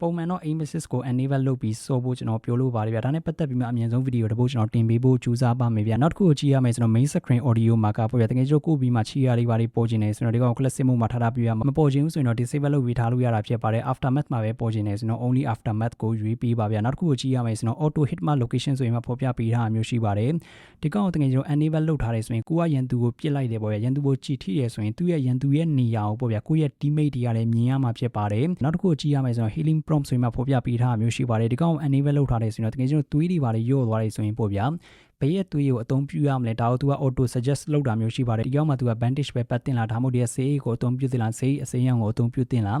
ပုံမှန်တော့ aim assist ကို enable လုပ်ပြီးစောဖို့ကျွန်တော်ပြောလို့ပါတယ်ဗျာဒါနဲ့ပတ်သက်ပြီးမှအမြင်ဆုံးဗီဒီယိုတစ်ပုဒ်ကျွန်တော်တင်ပေးဖို့ကြိုးစားပါမယ်ဗျာနောက်တစ်ခုကိုကြည့်ရမယ်ဆိုတော့ main screen audio marker ပေါ့ဗျာတကယ်ကျွန်တော်ကိုပြီးမှချီရလေးပါလေးပေါ်ခြင်းနေဆိုတော့ဒီကောင် classic mode မှာထားထားပြရမှာမပေါ်ခြင်းဆိုရင်တော့ disable လုပ်ပြီးထားလို့ရတာဖြစ်ပါတယ် aftermath မှာပဲပေါ်ခြင်းနေဆိုတော့ only aftermath ကိုရွေးပေးပါဗျာနောက်တစ်ခုကိုကြည့်ရမယ်ဆိုတော့ auto hit mark location ဆိုရင်မှပေါ်ပြပေးထားမျိုးရှိပါတယ်ဒီကောင်ကိုတကယ်ကျွန်တော် enable လုပ်ထားတယ်ဆိုရင်ကိုကရန်သူကိုပြစ်လိုက်တယ်ပေါ့ဗျာရန်သူကိုကြည်ထိတယ်ဆိုရင်သူ့ရဲ့ရန်သူရဲ့နေရာကိုပေါ့ဗျာကိုရဲ့ teammate တွေကလည်းမြင်ရမှာဖြစ်ပါတယ်နောက်တစ်ခုကိုကြည့်ရမယ်ဆိုတော့ healing prompt ဆိုရင်မှပေါ်ပြပေးထားမျိုးရှိပါတယ်ဒီကောင် enable လုပ်ထားတယ်ဆိုရင်တော့တကယ်ကျွန်တော်သွေးတွေပါလေရော့သွားတယ်ဆိုရင်ပေါ့ဗျာဘယ်ရဲ့သွေးကိုအသုံးပြုရမလဲဒါကို तू က auto suggest လုပ်တာမျိုးရှိပါတယ်ဒီကောင်မှာ तू က bandage ပဲပတ်တင်လာဒါမှမဟုတ်ဒီဆေးကိုအသုံးပြုတင်လာဆေးအစိမ်းရောင်ကိုအသုံးပြုတင်လာ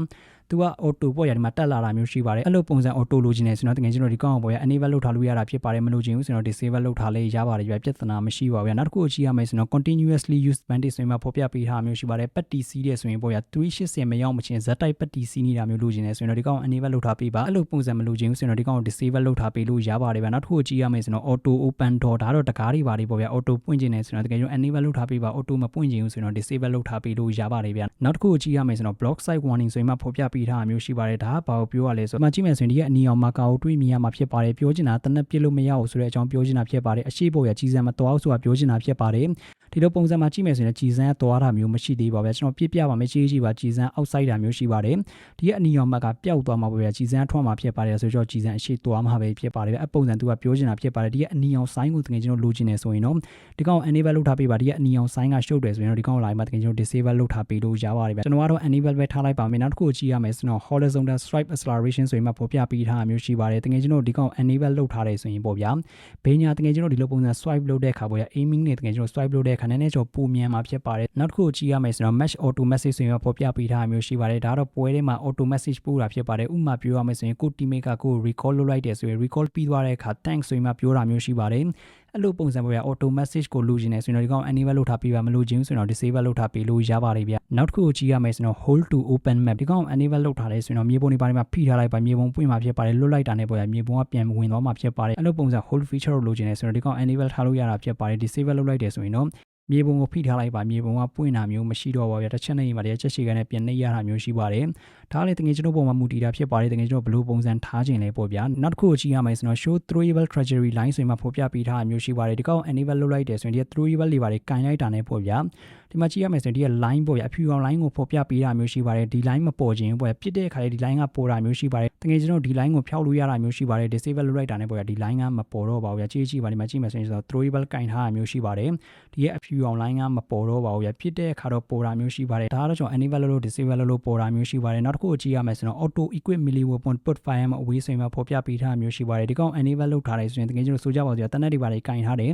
သူက auto ပေါ့ရဒီမှာတက်လာတာမျိုးရှိပါတယ်အဲ့လိုပုံစံ auto လိုချင်တယ်ဆိုတော့တကယ်ကျွန်တော်ဒီကောင်ပေါ်ရ enable လုပ်ထားလို့ရတာဖြစ်ပါတယ်မလိုချင်ဘူးဆိုတော့ disable လုပ်ထားလေးရပါတယ်ပြပြဿနာမရှိပါဘူးနောက်တစ်ခုအကြည့်ရမယ်ဆိုတော့ continuously use bandage ဆိုရင်မှဖော်ပြပေးထားမျိုးရှိပါတယ်ပတ်တီစီးတဲ့ဆိုရင်ပေါ်ရ380မရောက်မချင်းဇက်တိုက်ပတ်တီစီးနေတာမျိုးလိုချင်တယ်ဆိုရင်တော့ဒီကောင် enable လုပ်ထားပေးပါအဲ့လိုပုံစံမလိုချင်ဘူးဆိုရင်တော့ဒီကောင် disable လုပ်ထားပေးလို့ရပါတယ်ဗျနောက်တစ်ခုအကြည့်ရမယ်ဆိုတော့ auto open door ဒါတော့တကားတွေပါတယ်ပေါ့ဗျ auto ပွင့်ခြင်းတယ်ဆိုတော့တကယ်ကျွန်တော် enable လုပ်ထားပေးပါ auto မပွင့်ခြင်းဘူးဆိုရင်တော့ disable လုပ်ထားပေးလို့ရပါတယ်ဗျနောက်တစ်ခုအကြည့်ရမယ်ဆိုတော့ block site warning ဆိုရင်မှဖော်ပြပေးပေးထားတာမျိုးရှိပါတယ်ဒါကဘာကိုပြောရလဲဆိုတော့ဒီမှာကြည့်မယ်ဆိုရင်ဒီကအနီအောင်မာကာကိုတွေးမြင်ရမှာဖြစ်ပါတယ်ပြောချင်တာတနက်ပြစ်လို့မရဘူးဆိုတဲ့အကြောင်းပြောချင်တာဖြစ်ပါတယ်အရှိပေါ်ရကြီးစံမတော်ဆိုတာပြောချင်တာဖြစ်ပါတယ် ဒီလိုပုံစံမှာကြည့်မယ်ဆိုရင်ကြည်စံကသွားတာမျိုးမရှိသေးပါဘူးကျွန်တော်ပြပြပါမယ်ကြီးကြီးပါကြည်စံ outside တာမျိုးရှိပါတယ်ဒီကအနီအောင်မကပျောက်သွားမှာပဲကြည်စံထွက်မှာဖြစ်ပါတယ်ဆိုတော့ကြည်စံအရှိသွားမှာပဲဖြစ်ပါတယ်အပုံစံသူကပြောချင်တာဖြစ်ပါတယ်ဒီကအနီအောင် sign ကိုတကယ်ကျွန်တော်လိုချင်နေဆိုရင်တော့ဒီကောင် enable လုပ်ထားပေးပါဒီကအနီအောင် sign ကရှုပ်တယ်ဆိုရင်တော့ဒီကောင်လာမှာတကယ်ကျွန်တော် disable လုပ်ထားပေးလို့ရပါတယ်ဗျကျွန်တော်ကတော့ enable ပဲထားလိုက်ပါမယ်နောက်တစ်ခုကြည့်ရမယ်ဆိုတော့ horizontal stripe acceleration ဆိုရင်မှပေါ်ပြပေးထားတာမျိုးရှိပါတယ်တကယ်ကျွန်တော်ဒီကောင် enable လုပ်ထားတယ်ဆိုရင်ပေါ့ဗျာဘေးညာတကယ်ကျွန်တော်ဒီလိုပုံစံ swipe လုပ်တဲ့အခါပေါ့ဗျာ aiming နဲ့တကယ်ကျွန်တော် swipe လုပ်တဲ့အခါနည်းနည်းကျော်ပုံမြန်မှာဖြစ်ပါတယ်နောက်တစ်ခုကြည့်ရမယ်ဆိုတော့ match auto message ဆိုရင်ပေါ်ပြပေးထားတာမျိုးရှိပါတယ်ဒါတော့ပွဲထဲမှာ auto message ပို့တာဖြစ်ပါတယ်ဥပမာပြောရမယ်ဆိုရင်ကို teammate ကကို recall လုပ်လိုက်တယ်ဆိုရင် recall ပြီးသွားတဲ့အခါ thanks ဆိုရင်မှပြောတာမျိုးရှိပါတယ်အဲ့လိုပုံစံပေါ်ရ auto message ကိုလိုချင်နေဆိုရင်တော့ဒီကောင် enable လုပ်ထားပေးပါမလို့ခြင်းဆိုရင်တော့ disable လုပ်ထားပေးလို့ရပါတယ်ဗျနောက်တစ်ခုကိုကြည့်ရမယ်ဆိုတော့ hold to open map ဒီကောင် enable လုပ်ထားတယ်ဆိုရင်တော့မြေပုံတွေပါတယ်မှာဖိထားလိုက်ပါမြေပုံပွင့်မှာဖြစ်ပါတယ်လွတ်လိုက်တာနဲ့ပေါ်ရမြေပုံကပြန်ဝင်သွားမှာဖြစ်ပါတယ်အဲ့လိုပုံစံ hold feature ကိုလိုချင်နေဆိုတော့ဒီကောင် enable ထားလို့ရတာဖြစ်ပါတယ် disable လုပ်လိုက်တယ်ဆိုရင်တော့ မြေပုံကိုဖိထားလိုက်ပါမြေပုံကပွင့်တာမျိုးမရှိတော့ပါဘူးတစ်ချက်နဲ့ညီပါတယ်ချက်ရှိကနေပြန်နှိပ်ရတာမျိုးရှိပါတယ် ဒါလည်းတကယ်ကျွန်တော်ပုံမှာမူတည်တာဖြစ်ပါတယ်တကယ်ကျွန်တော်ဘလို့ပုံစံထားခြင်းလဲပေါ့ဗျာနောက်တစ်ခုကိုကြည့်ရမယ်ဆိုတော့ show throwable trajectory line ဆိုရင်မှဖော်ပြပေးထားတာမျိုးရှိပါတယ်ဒီကောင် enable လုပ်လိုက်တယ်ဆိုရင်ဒီ throwable လေးပါတယ်ကင်လိုက်တာနဲ့ပေါ့ဗျာဒီမှာကြည့်ရမယ်ဆိုရင်ဒီက line ပေါ့ဗျာအဖြူအောင် line ကိုဖော်ပြပေးတာမျိုးရှိပါတယ်ဒီ line မပေါ်ခြင်းပေါ့ဗျာပြစ်တဲ့အခါလေးဒီ line ကပေါ်တာမျိုးရှိပါတယ်တကယ်ကျွန်တော်ဒီ line ကိုဖျောက်လို့ရတာမျိုးရှိပါတယ် disable လုပ်လိုက်တာနဲ့ပေါ့ဗျာဒီ line ကမပေါ်တော့ပါဘူးဗျာကြည့်ကြည့်ပါဒီမှာကြည့်မယ်ဆိုရင်ဆိုတော့ throwable ကင်ထားတာမျိုးရှိပါတယ်ဒီရဲ့အဖြူအောင် line ကမပေါ်တော့ပါဘူးဗျာပြစ်တဲ့အခါတော့ပေါ်တာမျိုးရှိပါတယ်ဒါကတော့ကျွန်တော် enable လုပ်လို့ disable လုပ်လို့ပေါ်တာမျိုးရှိပါတယ်နောက်တစ်ခုကိုကြည့်ရမယ်ဆိုတော့ auto equip melee weapon put fire မှာအဝေးဆိုရင်မှာဖော်ပြပေးထားမျိုးရှိပါတယ်ဒီကောင် enable လုပ်ထားတယ်ဆိုရင်တကယ်ကျွန်တော်ဆိုကြပါစို့တနက်တွေပါတွေကင်ထားတယ်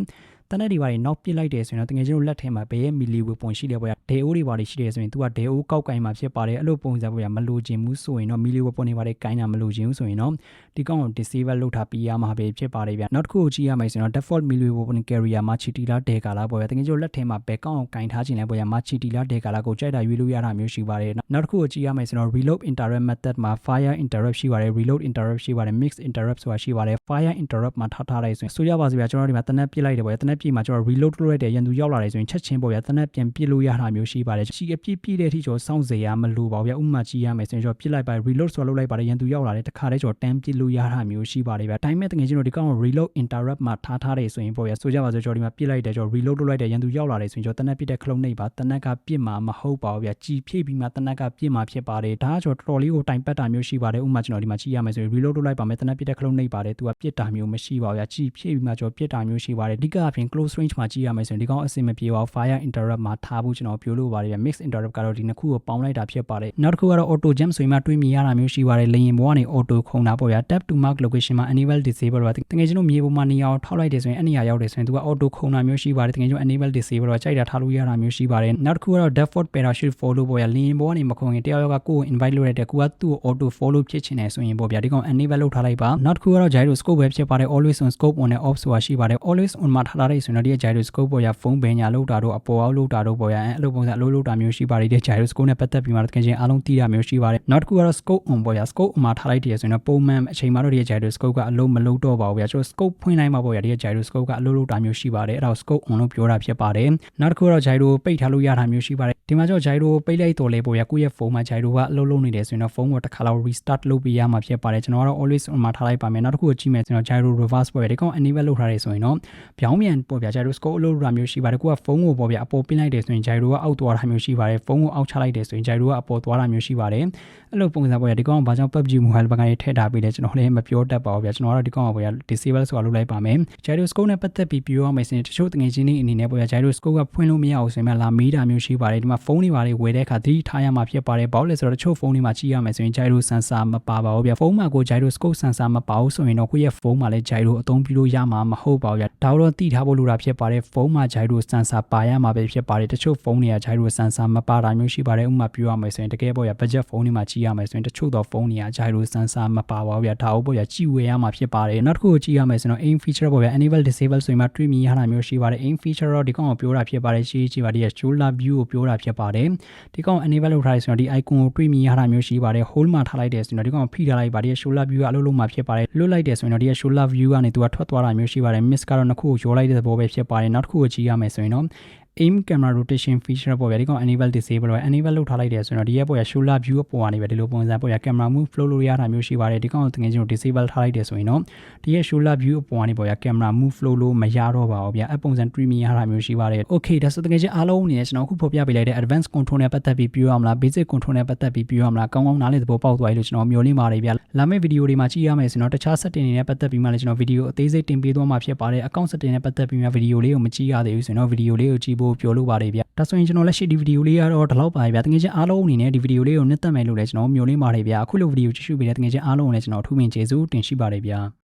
တနက်တွေပါတွေနောက်ပစ်လိုက်တယ်ဆိုရင်တော့တကယ်ကျွန်တော်လက်ထဲမှာဘယ်ရဲ့မီလီဝေပွန်ရှိလဲပေါ့ရဒေအိုးတွေပါတွေရှိတယ်ဆိုရင် तू ကဒေအိုးကောက်ကင်မှာဖြစ်ပါတယ်အဲ့လိုပုံစံပေါ့ရမလိုချင်ဘူးဆိုရင်တော့မီလီဝေပွန်တွေပါတွေကင်တာမလိုချင်ဘူးဆိုရင်တော့ဒီကောင်ကို disable လုပ်ထားပြီးရမှာပဲဖြစ်ပါတယ်ဗျနောက်တစ်ခုကိုကြည့်ရမယ်ဆိုရင်တော့ default melee weapon carrier မှာ chitila ဒေကာလာပေါ့ရတကယ်ကျွန်တော်လက်ထဲမှာဘယ်ကောင်ကိုကင်ထားခြင်းလဲပေါ့ရမှာ chitila ဒေကာလာကိုကြိုက်တာရွေးလို့ရတာမျိုးရှိပါတယ်နောက်တစ်ခုကိုကြည့်ရမယ်ဆိုတော့ reload interrupt method မှာ fire interrupt ရှိပါတယ် reload interrupt ရှိပါတယ် mix interrupt ဆိုတာရှိပါတယ် fire interrupt မှာထားထားလိုက်ဆိုရင်ဆိုကြပါစို့ဗျာကျွန်တော်ဒီမှာတနက်ပြစ်လိုက်တယ်ပေါ့ရတနက်ပြစ်မှာကျွန်တော် reload လုပ်လိုက်တယ်ရန်သူရောက်လာတယ်ဆိုရင်ချက်ချင်းပေါ့ဗျာတနက်ပြန်ပြစ်လို့ရတာမျိုးရှိပါတယ်ချီအပြစ်ပြည့်တဲ့အထိကျွန်တော်စောင့်စေရမလို့ပါဗျာဥမာကြည့်ရမယ်ဆိုရင်ကျွန်တော်ပြစ်လိုက်ပါ reload ဆိုလုပ်လိုက်ပါတယ်ရန်သူရောက်လာတယ်တခါတည်းကျွန်တော်တန်းပြစ်လို့ရတာမျိုးရှိပါတယ်ဗျာဒါပေမဲ့တကယ်ကျွန်တော်ဒီကောင် reload interrupt မှာထားထားတယ်ဆိုရင်ပေါ့ဗျာဆိုကြပါစို့ကျွန်တော်ဒီမှာပြစ်လိုက်တယ်ကျွန်တော် reload လုပ်လိုက်တယ်ရန်သူရောက်လာတယ်ဆိုရင်ကျွန်တော်တနက်ပြစ်တဲ့ခလုံးနှိပ်ပါတနက်ကပြစ်မှာမဟုတ်ပါဘူးဗျာကြည်ဖြည့်ပြီးမှတနက်ကပြစ်မှာဖြစ်ပါတယ်ဒါကကျွန်တော်တော်တော်လေးကိုတိုင်ပတ်တာမျိုးရှိပါတယ်ဥမာကျွန်တော်ဒီမှာကြည့်ရမယ်ဆိုရင် reload လုပ်လိုက်ပါမယ်တနက်ပြစ်တဲ့ခလုံးနှိပ်ပါတယ်သူကပြစ်တာမျိုးမရှိပါဘူးဗျာကြည်ဖြည့်ပြီးမှကျွန်တော်ပြစ်တာမျိုးရှိပါတယ်အဓိကအပြင် close range မှာကြည့်ရမယ်ဆိုရင်ဒီကောင်အဆင်မပြေပါဘူး fire interrupt မှာထားဖို့ကျွန်တော်ပြောလို့ပါတယ်ဗျ mix interrupt ကတော့ဒီနှစ်ခုကိုပေါင်းလိုက်တာဖြစ်ပါတယ်နောက်တစ်ခုကတော့ auto jump ဆိုရင်မှတွေးမိရတာမျိုးရှိပါတယ်လေရင်ဘောကနေ auto ခုံတာပေါ့ဗျာ tap to mark location မှာ enable disable ပါတကယ်ကျွန်တော်မြေပေါ်မှာနေရာကိုထောက်လိုက်တယ်ဆိုရင်အဲ့နေရာရောက်တယ်ဆိုရင်သူက auto ခုံတာမျိုးရှိပါတယ်တကယ်ကျွန်တော် enable disable ပါကြိုက်တာထားလို့ရတာမျိုးရှိပါတယ်နောက်တစ်ခုကတော့ default parachute follow ပေါ့ဗျာလေရင်ဘောကနေမခုံရင်တယောက်ယောက်ကကိုယ် invite လုပ်ရတဲ့ကိုကသူ့ကို auto follow ဖြစ်ချင်တယ်ဆိုရင်ပေါ့ဗျာဒီကောင် enable လုပ်ထားလိုက်ပါနောက်တစ်ခုကတော့ gyro scope ပဲဖြစ်ပါတယ် always on scope on နဲ့ off ဆိုတာရှိပါတယ် always on မှာထားထားတယ်ဆိုရင်တော့ဒီ gyro scope ပေါ့ဗျာဖုန်းဘယ်ညာလောက်တာတော့အပေါ်အောက်လောက်တာတော့ပေါ့ဗျာအဲ့လိုပုံစံအလုပ်လုပ်တာမျိုးရှိပါတယ်ဒီ gyro scope နဲ့ပတ်သက်ပြီးမှတကယ်ချင်းအားလုံးသိတာမျိုးရှိပါတယ်နောက်တစ်ခုကတော့ scope on ပေါ့ဗျာ scope on မှာထားလိုက်တယ်ဆိုရင်တော့ပုံမှန်အချိန်မှာတော့ဒီ gyro scope ကအလုံးမလုံးတော့ပါဘူးဗျာကျွန်တော် scope ဖွင့်လိုက်မှာပေါ့ဗျာဒီ gyro scope ကအလုံးလုံးတာမျိုးရှိပါတယ်အဲ့ဒါကို scope on လို့ပြောတာဖြစ်ပါတယ်နောက်တစ်ခုကတော့ gyro ပိတ်ထားလို့ရတာမျိုးရှိပါတယ်ဒီမှာကျတော့ gyro ပိတ်လိုက်တော့လေပေါ့ဗျာကိုယ့်ရဲ့ဖုန်းမှာ gyro ကအလုံးလုံးနေတယ်ဆိုရင်တော့ဖုန်းကိုတစ်ခါလောက် restart လုပ်ပေးရမှာဖြစ်ပါတယ်ကျွန်တော်ကတော့ always on မှာထားလိုက်ပါမယ်နောက်တစ်ခုကိုကြည့်မယ်ဆိုတော့ gyro reverse ပေါ့ဗျာဒီကောင် enable လုပ်ထားတယ်ဆိုရင်တော့ပြောင်းပြန်ပေါ့ဗျာ gyro scope အလုံးလုံးတာမျိုးရှိပါတယ်ကိုကဖုန်းကိုပေါ့ဗျာအပေါ်ပင်းလိုက်တယ်ဆိုရင် gyro ကအောက်သွားတာမျိုးရှိပါတယ်ဖုန်းကိုအောက်ချလိုက်တယ်ဆိုရင် gyro ကအပေါ်သွားတာမျိုးရှိပါတယ်အဲ့လိုပုံစံပေါ့ဗျာဒီကောင်ကဘာကြောင့် PUBG Mobile ဘက်ကနေထည့်ထားပေးလဲကျွန်တော်လည်းမပြောတတ်ပါဘူးဗျာကျွန်တော်ကတော့ဒီကောင်ကပေါ့ဗျာ disable ဆိုတာလုပ်လိုက်ပါမယ် gyroscope နဲ့ပတ်သက်ပြီးပြောရမယ်ဆိုရင်တချို့တငယ်ချင်းတွေအနေနဲ့ပေါ့ဗျာ gyroscope ကဖွင့်လို့မရအောင်ဆိုရင်လာမေးတာမျိုးရှိပါတယ်ဒီမှာဖုန်းတွေပါလေဝယ်တဲ့အခါသတိထားရမှာဖြစ်ပါတယ်ဘာလို့လဲဆိုတော့တချို့ဖုန်းတွေမှာကြည့်ရမယ်ဆိုရင် gyro sensor မပါပါဘူးဗျာဖုန်းမှာကို gyroscope sensor မပါဘူးဆိုရင်တော့ကိုယ့်ရဲ့ဖုန်းမှာလည်း gyro အသုံးပြုလို့ရမှာမဟုတ်ပါဘူးဗျာဒါတော့သိထားဖို့လိုတာဖြစ်ပါတယ်ဖုန်းမှာ gyro sensor ပါရမှာပဲဖြစ်ပါတယ်တချို့ဖုန်းတွေက gyro sensor မပါတာမျိုးရှိပါတယ်ဥပမာပြောရမယ်ဆိုရင်တကယ်ပေါ့ဗျာ budget ဖုန်းတွေမှာကြည့်ရမယ်ဆိုရင်တချို့တော့ဖုန်းတွေက gyro sensor မပါပါဘူးဗျာဒါဟုတ်ပေါ့ဗျာကြည့်ဝယ်ရမှာဖြစ်ပါတယ်နောက်တစ်ခုကိုကြည့်ရမယ်ဆိုတော့ aim feature ပေါ့ဗျာ enable disable ဆိုရင်မှတွေ့မြင်ရတာမျိုးရှိပါတယ် aim feature တော့ဒီကောင်ကိုပြောတာဖြစ်ပါတယ်ရှေးကြည့်ပါဒီ shoulder view ကိုပြောတာဖြစ်ပါတယ်ဒီကောင် enable လုပ်ထားရဆိုတော့ဒီ icon ကိုတွေ့မြင်ရတာမျိုးရှိပါတယ် hold မှာထားလိုက်တယ်ဆိုတော့ဒီကောင်ဖိထားလိုက်ပါဒီ shoulder view ကအလုပ်လုပ်မှာဖြစ်ပါတယ်လွတ်လိုက်တယ်ဆိုရင်တော့ဒီ shoulder view ကနေသူကထွက်သွားတာမျိုးရှိပါတယ် miss ကတော့နှစ်ခုကိုရောလိုက်တဲ့သဘောပဲဖြစ်ပါတယ်နောက်တစ်ခုကိုကြည့်ရမယ်ဆိုရင်တော့ aim camera rotation feature ပေါ့ဗျာဒီကောင် enable disable ပဲ enable လုပ်ထားလိုက်တယ်ဆိုရင်တော့ဒီရဲ့ပေါ့ဗျာ shoulder view အပေါ်ကနေပဲဒီလိုပုံစံပေါ့ဗျာ camera move flow လို့ရတာမျိုးရှိပါတယ်ဒီကောင်ကိုတကယ်ချင်း disable ထားလိုက်တယ်ဆိုရင်တော့ဒီရဲ့ shoulder view အပေါ်ကနေပေါ့ဗျာ camera move flow လို့မရတော့ပါဘူးဗျာအပုံစံ stream ရတာမျိုးရှိပါတယ် okay ဒါဆိုတကယ်ချင်းအားလုံးအနေနဲ့ကျွန်တော်အခုဖော်ပြပေးလိုက်တဲ့ advanced control နဲ့ပတ်သက်ပြီးပြောရမလား basic control နဲ့ပတ်သက်ပြီးပြောရမလားကောင်းကောင်းနားလည်သဘောပေါက်သွားပြီလို့ကျွန်တော်မျှော်လင့်ပါတယ်ဗျာလာမယ့်ဗီဒီယိုတွေမှာကြည့်ရမယ်ဆိုတော့တခြား setting တွေနဲ့ပတ်သက်ပြီးမှလည်းကျွန်တော်ဗီဒီယိုအသေးစိတ်တင်ပေးသွားမှာဖြစ်ပါတယ် account setting နဲ့ပတ်သက်ပြီးမှဗီဒီယိုလေးကိုမကြည့်ရသေးဘူးဆိုရင်တော့ဗီဒီယိုလေးကိုကြည့်ဖို့ပြောလို့ပါတယ်ဗျာဒါဆိုရင်ကျွန်တော်လက်ရှိဒီဗီဒီယိုလေးကတော့ဒီလောက်ပါပဲဗျာတကယ်ချင်းအားလုံးအနေနဲ့ဒီဗီဒီယိုလေးကိုနှစ်သက်မယ်လို့လည်းကျွန်တော်မျှော်လင့်ပါတယ်ဗျာအခုလိုဗီဒီယိုကြည့်ရှုပေးတဲ့တကယ်ချင်းအားလုံးကိုလည်းကျွန်တော်အထူးပင်ကျေးဇူးတင်ရှိပါတယ်ဗျာ